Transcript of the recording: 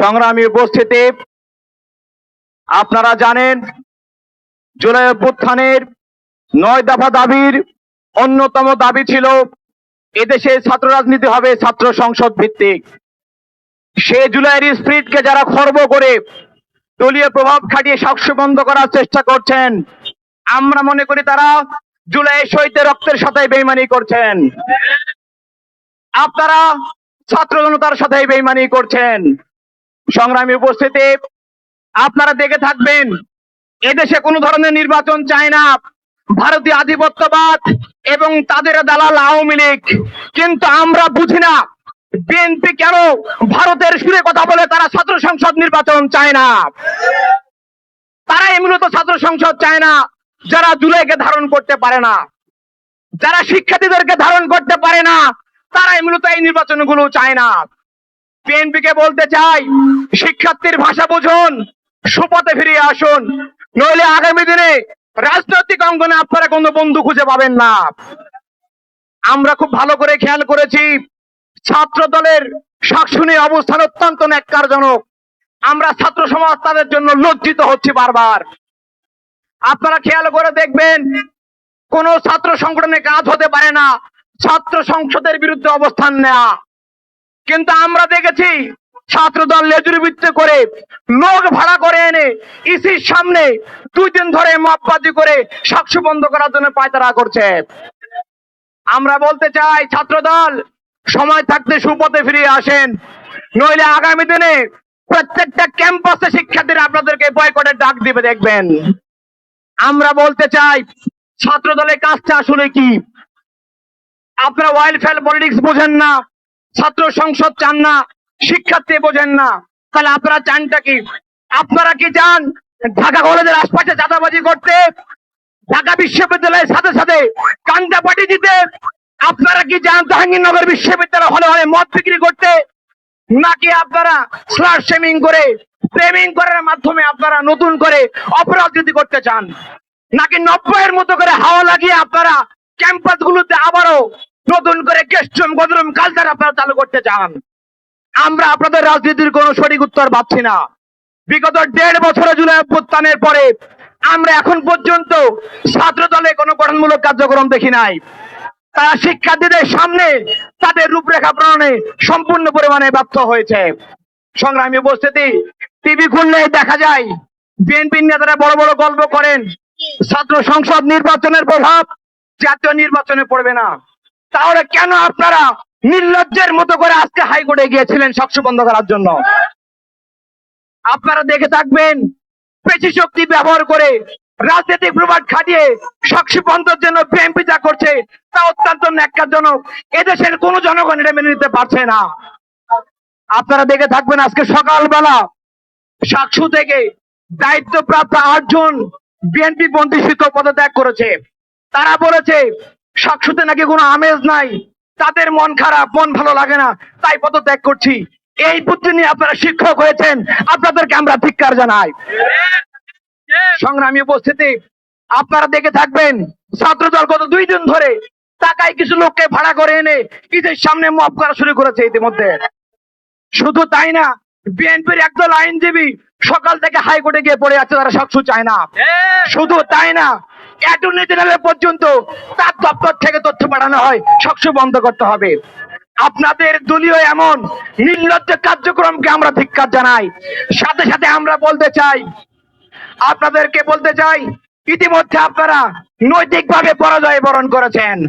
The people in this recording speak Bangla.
সংগ্রামী উপস্থিতি, আপনারা জানেন জুলাই অভ্যুত্থানের নয় দফা দাবির অন্যতম দাবি ছিল এদেশে ছাত্র রাজনীতি হবে ছাত্র সংসদ ভিত্তিক। সে জুলাইয়ের স্পিরিটকে যারা খর্ব করে দলীয় প্রভাব খাটিয়ে সাক্ষ্য বন্ধ করার চেষ্টা করছেন, আমরা মনে করি তারা জুলাই শহীদ রক্তের সাথে বেইমানি করছেন। আপনারা ছাত্র জনতার সাথে বেইমানি করছেন। সংগ্রামী উপস্থিতি, আপনারা দেখে থাকবেন, এদেশে কোনো ধরনের নির্বাচন চায় না। ভারতীয় আধিপত্যবাদ এবং তাদের দালাল আওয়ামী লীগ। কিন্তু আমরা বুঝি না, বিএনপি কেন ভারতের সুরে কথা বলে তারা ছাত্র সংসদ নির্বাচন চায় না? তারাই মূলত ছাত্র সংসদ চায় না, যারা জুলাইকে ধারণ করতে পারে না। যারা শিক্ষার্থীদেরকে ধারণ করতে পারে না, তারাই মূলত এই নির্বাচনগুলো চায় না। বিএনপি কে বলতে চাই, শিক্ষার্থীর ভাষা বুঝুন, সুপথে ফিরিয়ে আসুন, নইলে আগামী দিনে রাজনৈতিক অঙ্গনে আপনারা কোনো বন্ধু খুঁজে পাবেন না। আমরা খুব ভালো করে খেয়াল করেছি ছাত্র দলের শাকসুনি অবস্থান অত্যন্ত ন্যাক্কারজনক। আমরা ছাত্র সমাজ তাদের জন্য লজ্জিত হচ্ছি বারবার। আপনারা খেয়াল করে দেখবেন, কোন ছাত্র সংগঠনে কাজ হতে পারে না, ছাত্র সংসদের বিরুদ্ধে অবস্থান নেওয়া কিন্তু আমরা দেখেছি ছাত্র দল লেজুরিবৃত্তি করে লোক ভাড়া করে এনে ইসির সামনে দুই দিন ধরে মাপবাজি করে সাক্ষ্য বন্ধ করার জন্য পায়তারা করছে। আমরা বলতে চাই ছাত্র দল সময় থাকতে সুপথে ফিরিয়ে আসেন। নইলে আগামী দিনে প্রত্যেকটা ক্যাম্পাসে শিক্ষার্থীরা আপনাদেরকে বয়কটের ডাক দিবে, দেখবেন। আমরা বলতে চাই ছাত্র দলের কাজটা আসলে কি? আপনারা ওয়াইল্ড পলিটিক্স বোঝেন না। ছাত্র সংসদ চান না, শিক্ষার্থী বোঝেন না। তাহলে আপনারা চানটা কি? আপনারা কি চান ঢাকা কলেজের আশপাশে চাঁদাবাজি করতে, ঢাকা বিশ্ববিদ্যালয়ের সাথে সাথে কান্দা পাটি দিতে? আপনারা কি চান জাহাঙ্গীরনগর বিশ্ববিদ্যালয় হলে হলে মদ বিক্রি করতে? নাকি আপনারা স্লার শেমিং করে, প্রেমিং করার মাধ্যমে আপনারা নতুন করে অপরাজনীতি করতে চান? নাকি নব্বইয়ের মতো করে হাওয়া লাগিয়ে আপনারা ক্যাম্পাস গুলোতে আবারও নতুন করে গেস্টরুম গদরুম কালচার আপনারা চালু করতে চান। আমরা আপনাদের রাজনীতির কোনো সঠিক উত্তর পাচ্ছি না। বিগত দেড় বছরে জুলাই অভ্যুত্থানের পরে আমরা এখন পর্যন্ত ছাত্র দলে কোনো গঠনমূলক কার্যক্রম দেখি নাই। তারা শিক্ষার্থীদের সামনে তাদের রূপরেখা প্রণয়নে সম্পূর্ণ পরিমাণে ব্যর্থ হয়েছে। সংগ্রামী উপস্থিতি, টিভি খুললে দেখা যায় বিএনপি নেতারা বড় বড় গল্প করেন, ছাত্র সংসদ নির্বাচনের প্রভাব জাতীয় নির্বাচনে পড়বে না। তাহলে কেন আপনারা নির্লজ্জের মতো করে আজকে হাইকোর্টে গিয়েছিলেন সাক্ষ্য বন্ধ করার জন্য? আপনারা দেখে থাকবেন, পেশি শক্তি ব্যবহার করে রাজনৈতিক প্রভাব খাটিয়ে সাক্ষী বন্ধের জন্য বিএনপি যা করছে তা অত্যন্ত ন্যাক্কারজনক। এদেশের কোনো জনগণ এটা মেনে নিতে পারছে না। আপনারা দেখে থাকবেন আজকে সকালবেলা সাক্ষু থেকে দায়িত্বপ্রাপ্ত আটজন বিএনপি বন্দী শিক্ষক পদত্যাগ করেছে। তারা বলেছে সাক্ষুতে নাকি কোনো আমেজ নাই? তাদের মন খারাপ মন ভালো লাগে না। তাই পদত্যাগ করছি। এই বুদ্ধি নিয়ে আপনারা শিক্ষক হয়েছেন। আপনাদেরকে আমরা ধিক্কার জানাই। সংগ্রামী উপস্থিতি আপনারা দেখে থাকবেন ছাত্রদল গত দুই দিন ধরে টাকায় কিছু লোককে ভাড়া করে এনে ঈদের সামনে মব করা শুরু করেছে ইতিমধ্যে। শুধু তাই না বিএনপির একদল আইনজীবী সকাল থেকে হাইকোর্টে গিয়ে পড়ে আছে তারা সাক্ষু চায় না। শুধু তাই না অ্যাটর্নি জেনারেল পর্যন্ত তার দপ্তর থেকে তথ্য পাঠানো হয়। সবসময় বন্ধ করতে হবে। আপনাদের দলীয় এমন নির্লজ্জ কার্যক্রমকে আমরা ধিক্কার জানাই। সাথে সাথে আমরা বলতে চাই, আপনাদেরকে বলতে চাই, ইতিমধ্যে আপনারা নৈতিকভাবে পরাজয় বরণ করেছেন।